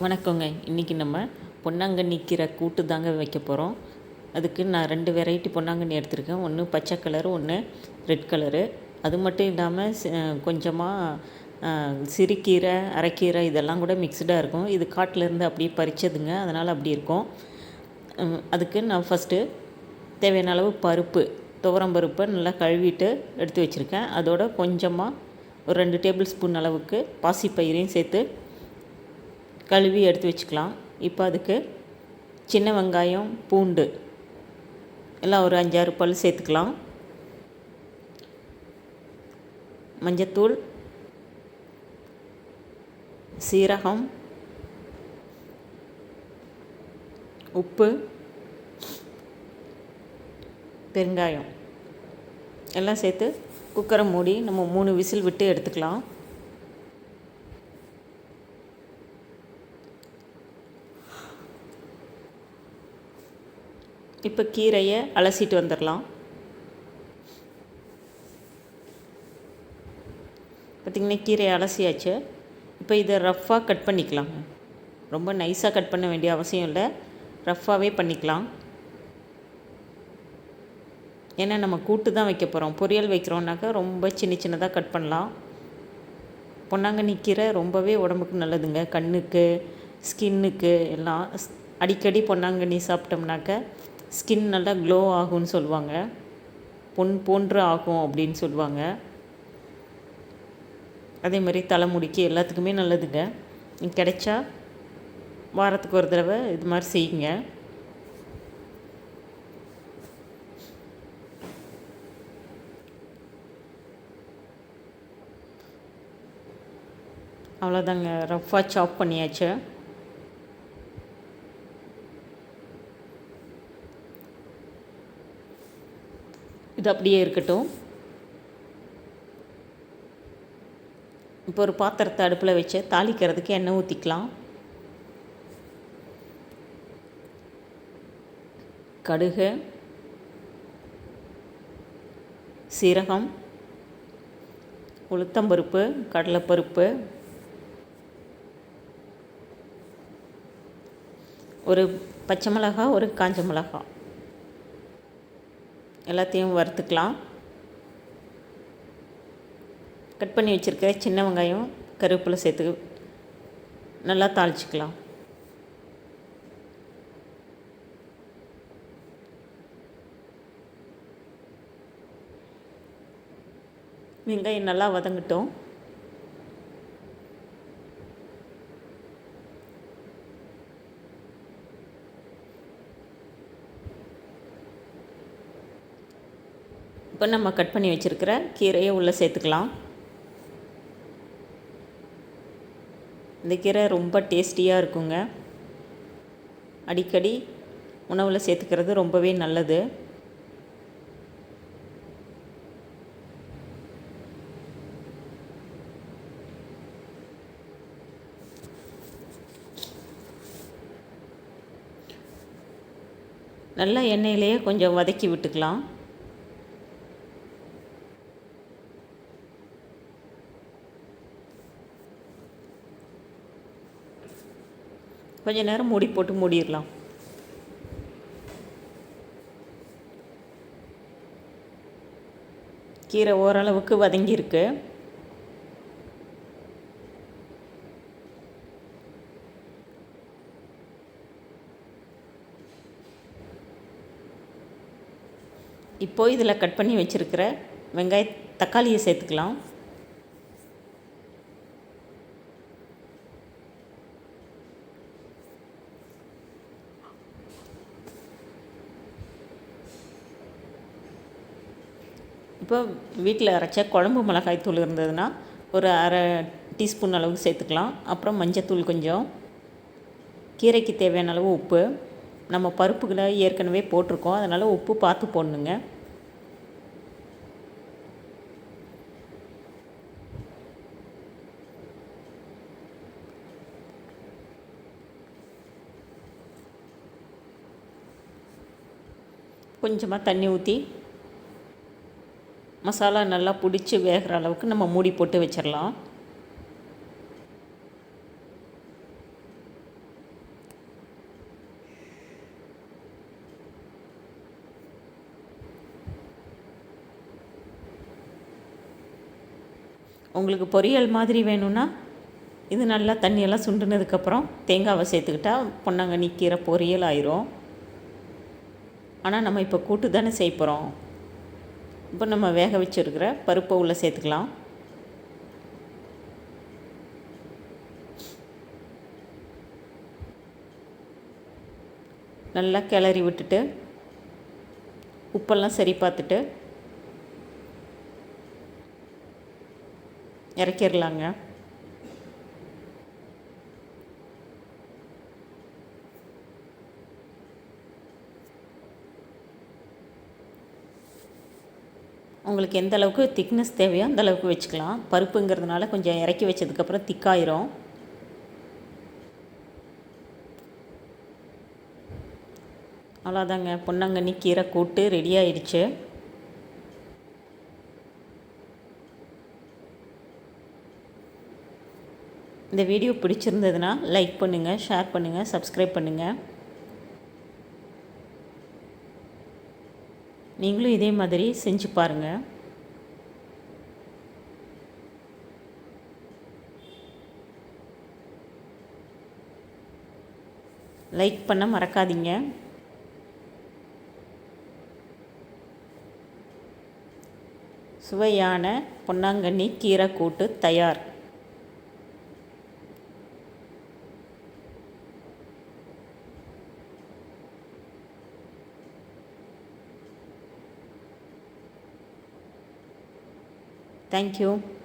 வணக்கங்க. இன்றைக்கி நம்ம பொன்னாங்கண்ணி கீரை கூட்டு தாங்க வைக்க போகிறோம் அதுக்கு நான் ரெண்டு வெரைட்டி பொன்னாங்கண்ணி எடுத்திருக்கேன். ஒன்று பச்சை கலரு ஒன்று ரெட் கலரு அது மட்டும் இல்லாமல் கொஞ்சமாக சிறுகீரை அரைக்கீரை இதெல்லாம் கூட மிக்ஸ்டாக இருக்கும். இது காட்டிலேருந்து அப்படியே பறித்ததுங்க அதனால் அப்படி இருக்கும். அதுக்கு நான் ஃபஸ்ட்டு தேவையான அளவு பருப்பு துவரம் பருப்பை நல்லா கழுவிட்டு எடுத்து வச்சுருக்கேன். அதோட கொஞ்சமாக ஒரு ரெண்டு டேபிள் ஸ்பூன் அளவுக்கு பாசிப்பயிரையும் சேர்த்து கழுவி எடுத்து வச்சுக்கலாம். இப்போ அதுக்கு சின்ன வெங்காயம் பூண்டு எல்லாம் ஒரு அஞ்சாறு பல் சேர்த்துக்கலாம். மஞ்சத்தூள் சீரகம் உப்பு பெருங்காயம் எல்லாம் சேர்த்து குக்கரை மூடி நம்ம மூணு விசில் விட்டு எடுத்துக்கலாம். இப்போ கீரையை அலசிட்டு வந்துடலாம். பார்த்திங்கன்னா கீரையை அலசியாச்சு. இப்போ இதை ரஃப்பாக கட் பண்ணிக்கலாங்க ரொம்ப நைஸாக கட் பண்ண வேண்டிய அவசியம் இல்லை. ரஃப்பாகவே பண்ணிக்கலாம். ஏன்னா நம்ம கூட்டு தான் வைக்க போகிறோம். பொரியல் வைக்கிறோம்னாக்கா ரொம்ப சின்ன சின்னதாக கட் பண்ணலாம். பொன்னாங்கண்ணி கீரை ரொம்பவே உடம்புக்கு நல்லதுங்க. கண்ணுக்கு ஸ்கின்னுக்கு எல்லாம் அடிக்கடி பொன்னாங்கண்ணி சாப்பிட்டோம்னாக்க ஸ்கின் நல்லா க்ளோ ஆகும்னு சொல்லுவாங்க. பொன் போன்று ஆகும் அப்படின்னு சொல்லுவாங்க. அதே மாதிரி தலைமுடிக்கு எல்லாத்துக்குமே நல்லதுங்க. கிடைச்சா வாரத்துக்கு ஒரு தடவை இது மாதிரி செய்யுங்க. அவ்வளோதாங்க ரஃப்பாக சாப் பண்ணியாச்சு. இது அப்படியே இருக்கட்டும். இப்போ ஒரு பாத்திரத்தை அடுப்பில் வச்சு தாளிக்கிறதுக்கு எண்ணெய் ஊற்றிக்கலாம் கடுகு சீரகம் உளுத்தம்பருப்பு கடலைப்பருப்பு ஒரு பச்சை மிளகா ஒரு காஞ்ச மிளகாய். எல்லாத்தையும் வறுத்துக்கலாம். கட் பண்ணி வச்சுருக்க சின்ன வெங்காயம் கருவேப்பிலை சேர்த்து நல்லா தாளிச்சிக்கலாம். வெங்காயம் நல்லா வதங்கட்டும். இப்போ நம்ம கட் பண்ணி வச்சுருக்கிற கீரையை உள்ளே சேர்த்துக்கலாம். இந்த கீரை ரொம்ப டேஸ்டியாக இருக்குங்க. அடிக்கடி உணவில் சேர்த்துக்கிறது ரொம்பவே நல்லது. நல்லா எண்ணெயிலேயே கொஞ்சம் வதக்கி விட்டுக்கலாம். கொஞ்ச நேரம் மூடி போட்டு மூடிடலாம். கீரை ஓரளவுக்கு வதங்கியிருக்கு. இப்போ இதில் கட் பண்ணி வச்சுருக்கிற வெங்காய தக்காளியை சேர்த்துக்கலாம். இப்போ வீட்டில் அரைச்ச குழம்பு மிளகாய் தூள் இருந்ததுன்னா ஒரு அரை டீஸ்பூன் அளவுக்கு சேர்த்துக்கலாம். அப்புறம் மஞ்சத்தூள் கொஞ்சம். கீரைக்கு தேவையான அளவு உப்பு. நம்ம பருப்புகளை ஏற்கனவே போட்டிருக்கோம். அதனால் உப்பு பார்த்து போடணுங்க. கொஞ்சமாக தண்ணி ஊற்றி மசாலா நல்லா பிடிச்சி வேகிற அளவுக்கு நம்ம மூடி போட்டு வச்சிடலாம் உங்களுக்கு பொரியல் மாதிரி வேணும்னா இது நல்லா தண்ணியெல்லாம் சுண்டுனதுக்கப்புறம் தேங்காவை சேர்த்துக்கிட்டா பொன்னாங்கண்ணி கீரை பொரியல் ஆயிரும். ஆனால் நம்ம இப்போ கூட்டு தானே செய்ய போகிறோம் இப்போ நம்ம வேக வச்சுருக்கிற பருப்பை உள்ளே சேர்த்துக்கலாம். நல்லா கிளறி விட்டுட்டு உப்பெல்லாம் சரி பார்த்துட்டு இறக்கிடலாங்க. உங்களுக்கு எந்த அளவுக்கு திக்னஸ் தேவையோ அந்த அளவுக்கு வச்சுக்கலாம். பருப்புங்கிறதுனால கொஞ்சம் இறக்கி வச்சதுக்கப்புறம் திக்காயிரும் அவ்வளோதாங்க. பொன்னாங்கண்ணி கீரை கூட்டு ரெடி ஆயிடுச்சு. இந்த வீடியோ பிடிச்சிருந்ததுன்னா லைக் பண்ணுங்கள் ஷேர் பண்ணுங்கள் சப்ஸ்கிரைப் பண்ணுங்கள் நீங்களும் இதே மாதிரி செஞ்சு பாருங்கள் லைக் பண்ண மறக்காதீங்க. சுவையான பொன்னாங்கண்ணி கீரை கூட்டு தயார். Thank you.